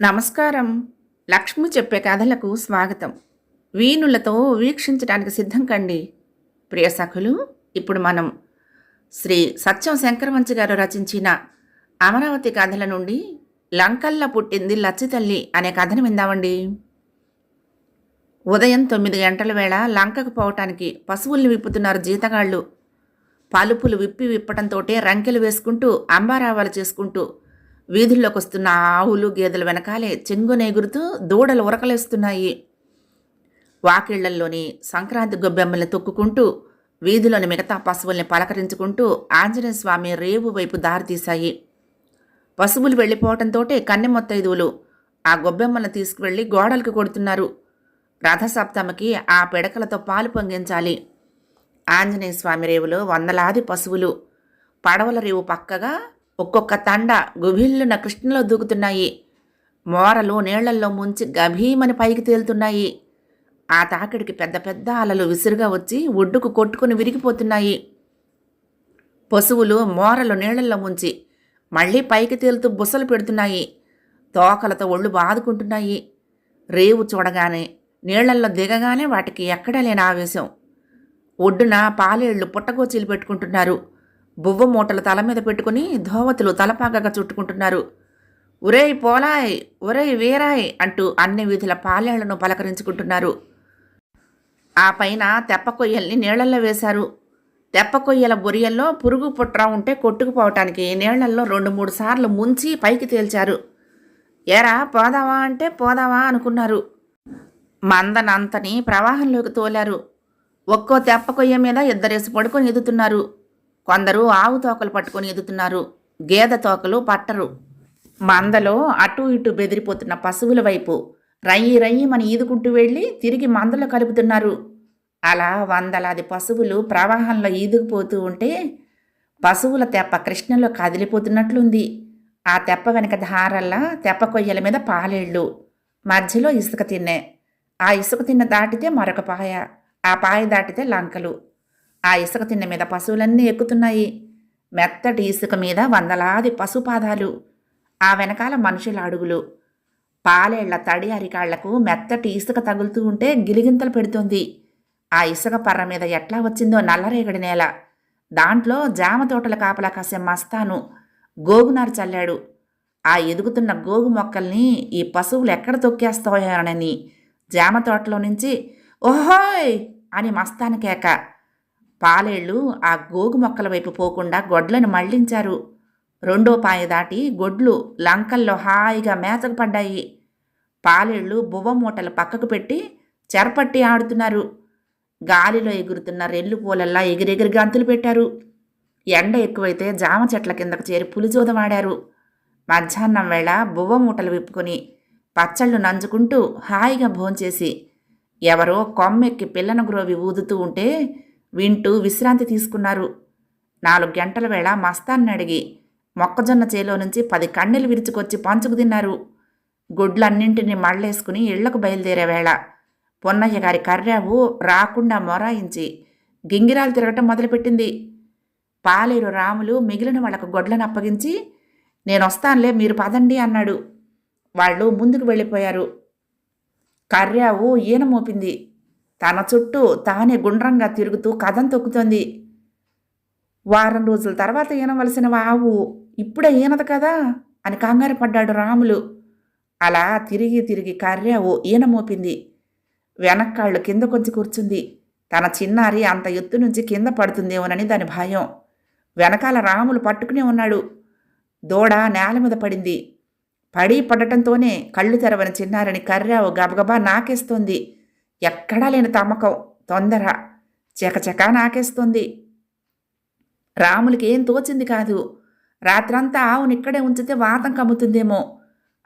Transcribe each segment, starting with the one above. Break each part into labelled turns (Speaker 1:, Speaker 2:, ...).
Speaker 1: నమస్కారం. లక్ష్మి చెప్పే కథలకు స్వాగతం. వీణులతో వీక్షించడానికి సిద్ధం కండి. ప్రియ సఖులు ఇప్పుడు మనం శ్రీ సత్యం శంకరవంచి గారు రచించిన అమరావతి కథల నుండి లంకల్లా పుట్టింది లచ్చితల్లి అనే కథను విందామండి. ఉదయం తొమ్మిది గంటల వేళ లంకకు పోవటానికి పశువుల్ని విప్పుతున్నారు జీతగాళ్ళు. పలుపులు విప్పి విప్పటంతోటే రంకెలు వేసుకుంటూ అంబారావాలు చేసుకుంటూ వీధుల్లోకి వస్తున్న ఆవులు గేదెల వెనకాలే చెంగునెగురుతూ దూడలు ఉరకలేస్తున్నాయి. వాకిళ్ళల్లోని సంక్రాంతి గొబ్బెమ్మల్ని తొక్కుకుంటూ వీధిలోని మిగతా పశువుల్ని పలకరించుకుంటూ ఆంజనేయ స్వామి రేవు వైపు దారితీశాయి. పశువులు వెళ్ళిపోవటంతో కన్నెమొత్తైదువులు ఆ గొబ్బెమ్మలను తీసుకువెళ్ళి గోడలకు కొడుతున్నారు. రథసప్తమికి ఆ పిడకలతో పాలు పొంగించాలి. ఆంజనేయ స్వామి రేవులో వందలాది పశువులు. పడవల రేవు పక్కగా ఒక్కొక్క తండ గుభిల్లున కృష్ణలో దూకుతున్నాయి. మోరలు నీళ్ళల్లో ముంచి గభీమని పైకి తేలుతున్నాయి. ఆ తాకిడికి పెద్ద పెద్ద అలలు విసురుగా వచ్చి ఒడ్డుకు కొట్టుకుని విరిగిపోతున్నాయి. పశువులు మోరలు నీళ్ళల్లో ముంచి మళ్ళీ పైకి తేలుతూ బుసలు పెడుతున్నాయి. తోకలతో ఒళ్ళు బాదుకుంటున్నాయి. రేవు చూడగానే నీళ్ళల్లో దిగగానే వాటికి ఎక్కడా లేని ఆవేశం. ఒడ్డున పాలేళ్ళు పుట్టగోచీలు పెట్టుకుంటున్నారు. బువ్వ మూటలు తల మీద పెట్టుకుని ధోవతులు తలపాగగా చుట్టుకుంటున్నారు. ఒరేయ్ పోలాయ్ ఒరేయ్ వీరాయ్ అంటూ అన్ని వీధుల పాలేళ్ళను పలకరించుకుంటున్నారు. ఆ పైన తెప్ప కొయ్యల్ని నీళ్ళల్లో వేశారు. తెప్ప కొయ్యల బొరియల్లో పురుగు పుట్ర ఉంటే కొట్టుకుపోవటానికి నీళ్ళల్లో రెండు మూడు సార్లు ముంచి పైకి తేల్చారు. ఏరా పోదావా అంటే పోదావా అనుకున్నారు. మందనంతని ప్రవాహంలోకి తోలారు. ఒక్కో తెప్ప కొయ్య మీద ఇద్దరేసి పడుకొని ఎదుతున్నారు. కొందరు ఆవు తోకలు పట్టుకొని ఎదుతున్నారు గేదె తోకలు పట్టరు. మందలో అటు ఇటు బెదిరిపోతున్న పశువుల వైపు రయ్యి రయ్యి మన ఈదుకుంటూ వెళ్ళి తిరిగి మందలో కలుపుతున్నారు. అలా వందలాది పశువులు ప్రవాహంలో ఈదుకుపోతూ ఉంటే పశువుల తెప్ప కృష్ణలో కదిలిపోతున్నట్లుంది. ఆ తెప్ప వెనక ధారల్లా తెప్ప కొయ్యల మీద పాలేళ్ళు మధ్యలో ఇసుక తిన్నే. ఆ ఇసుక తిన్న దాటితే మరొక పాయ ఆ పాయ దాటితే లంకలు. ఆ ఇసుక తిన్న మీద పశువులన్నీ ఎక్కుతున్నాయి. మెత్తటి ఇసుక మీద వందలాది పశుపాదాలు ఆ వెనకాల మనుషుల అడుగులు. పాలేళ్ళ తడి అరికాళ్ళకు మెత్తటి ఇసుక తగులుతూ ఉంటే గిలిగింతలు పెడుతుంది. ఆ ఇసుక పర్ర మీద ఎట్లా వచ్చిందో నల్లరేగడి నేల. దాంట్లో జామ తోటల కాపలా కాసే మస్తాను గోగునారు చల్లాడు. ఆ ఎదుగుతున్న గోగు మొక్కల్ని ఈ పశువులు ఎక్కడ తొక్కేస్తాయోనని జామ తోటలో నుంచి ఓహోయ్ అని మస్తాను కేక. పాలేళ్ళు ఆ గోగు మొక్కల వైపు పోకుండా గొడ్లను మళ్ళించారు రెండో పాయ దాటి గొడ్లు లంకల్లో హాయిగా మేతకు పడ్డాయి. పాలేళ్ళు బువ్వ మూటలు పక్కకు పెట్టి చెరపట్టి ఆడుతున్నారు. గాలిలో ఎగురుతున్న రెల్లు పూలల్లా ఎగిరెగిరి గంతులు పెట్టారు. ఎండ ఎక్కువైతే జామ చెట్ల కిందకు చేరి పులిజోదమాడారు మధ్యాహ్నం వేళ బువ్వ మూటలు విప్పుకొని పచ్చళ్ళు నంజుకుంటూ హాయిగా భోంచేసి ఎవరో కొమ్మెక్కి పిల్లన గ్రోవి ఊదుతూ ఉంటే వింటూ విశ్రాంతి తీసుకున్నారు. నాలుగు గంటల వేళ మస్తాన్ని అడిగి మొక్కజొన్న చేలో నుంచి పది కన్నెలు విరుచుకొచ్చి పంచుకు తిన్నారు. గుడ్లన్నింటినీ మళ్ళేసుకుని ఇళ్ళకు బయలుదేరే వేళ పొన్నయ్య గారి కర్రావు రాకుండా మొరాయించి గింగిరాలు తిరగటం మొదలుపెట్టింది. పాలేరు రాములు మిగిలిన వాళ్ళకు గొడ్లను అప్పగించి నేను వస్తానులే మీరు పదండి అన్నాడు. వాళ్ళు ముందుకు వెళ్ళిపోయారు. కర్రావు ఈన మోపింది తన చుట్టూ తానే గుండ్రంగా తిరుగుతూ కథం తొక్కుతోంది. వారం రోజుల తర్వాత ఈనవలసిన ఆవు ఇప్పుడే ఈనదు కదా అని కంగారు పడ్డాడు రాములు. అలా తిరిగి తిరిగి కర్రావు ఈన మోపింది. వెనక్కాళ్ళు కింద కొంచెం కూర్చుంది. తన చిన్నారి అంత ఎత్తు నుంచి కింద పడుతుందేమోనని దాని భయం. వెనకాల రాములు పట్టుకునే ఉన్నాడు. దూడ నేల మీద పడింది. పడి పడటంతోనే కళ్ళు తెరవని చిన్నారని కర్రావు గబగబా నాకేస్తోంది. ఎక్కడా లేని తమ్మకం తొందర చకచకా నాకేస్తుంది. రాములకి ఏం తోచింది కాదు. రాత్రంతా ఆవుని ఇక్కడే ఉంచితే వాతం కమ్ముతుందేమో.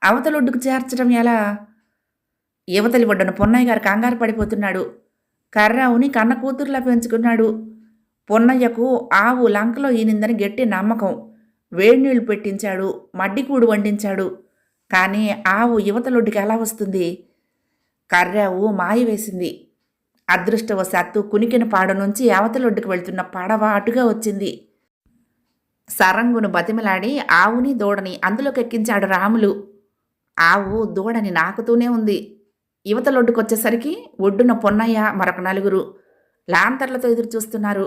Speaker 1: అవతలొడ్డుకు చేర్చడం ఎలా? యువతలి ఒడ్డున పొన్నయ్య గారు కంగారు పడిపోతున్నాడు. కర్రావుని కన్న కూతురులా పెంచుకున్నాడు. పొన్నయ్యకు ఆవు లంకలో ఈనిందని గట్టి నమ్మకం. వేడినీళ్ళు పెట్టించాడు మడ్డికూడు వండించాడు. కానీ ఆవు యువతలొడ్డుకి ఎలా వస్తుంది? కర్రావు మాయ వేసింది అదృష్టవశాత్తు కునికిన పాడ నుంచి అవతలొడ్డుకు వెళ్తున్న పడవ అటుగా వచ్చింది. సరంగును బతిమలాడి ఆవుని దూడని అందులోకి ఎక్కించాడు రాములు. ఆవు దూడని నాకుతూనే ఉంది. యువతలొడ్డుకొచ్చేసరికి ఒడ్డున పొన్నయ్య మరొక నలుగురు లాంతర్లతో ఎదురు చూస్తున్నారు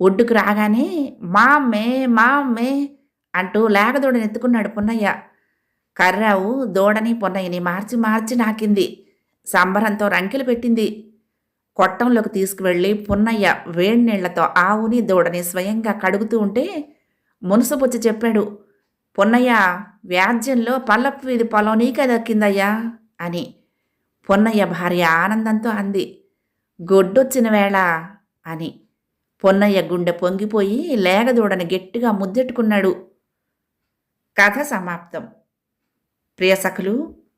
Speaker 1: ఒడ్డుకు రాగానే మా మే మా మే అంటూ లేగదూడని ఎత్తుకున్నాడు పొన్నయ్య కర్రావు దూడని పొన్నయ్యని మార్చి మార్చి నాకింది. సంబరంతో రంకెలు పెట్టింది. కొట్టంలోకి తీసుకువెళ్ళి పున్నయ్య వేడి ఆవుని దూడని స్వయంగా కడుగుతూ ఉంటే మునుసపుచ్చి చెప్పాడు పొన్నయ్య వ్యాజ్యంలో పల్లపు వీధి పొలం నీకే దక్కిందయ్యా అని. పొన్నయ్య భార్య ఆనందంతో అంది గొడ్డొచ్చిన వేళ అని. పొన్నయ్య గుండె పొంగిపోయి లేగదూడని గట్టిగా ముద్దెట్టుకున్నాడు. కథ సమాప్తం. ప్రియసఖులు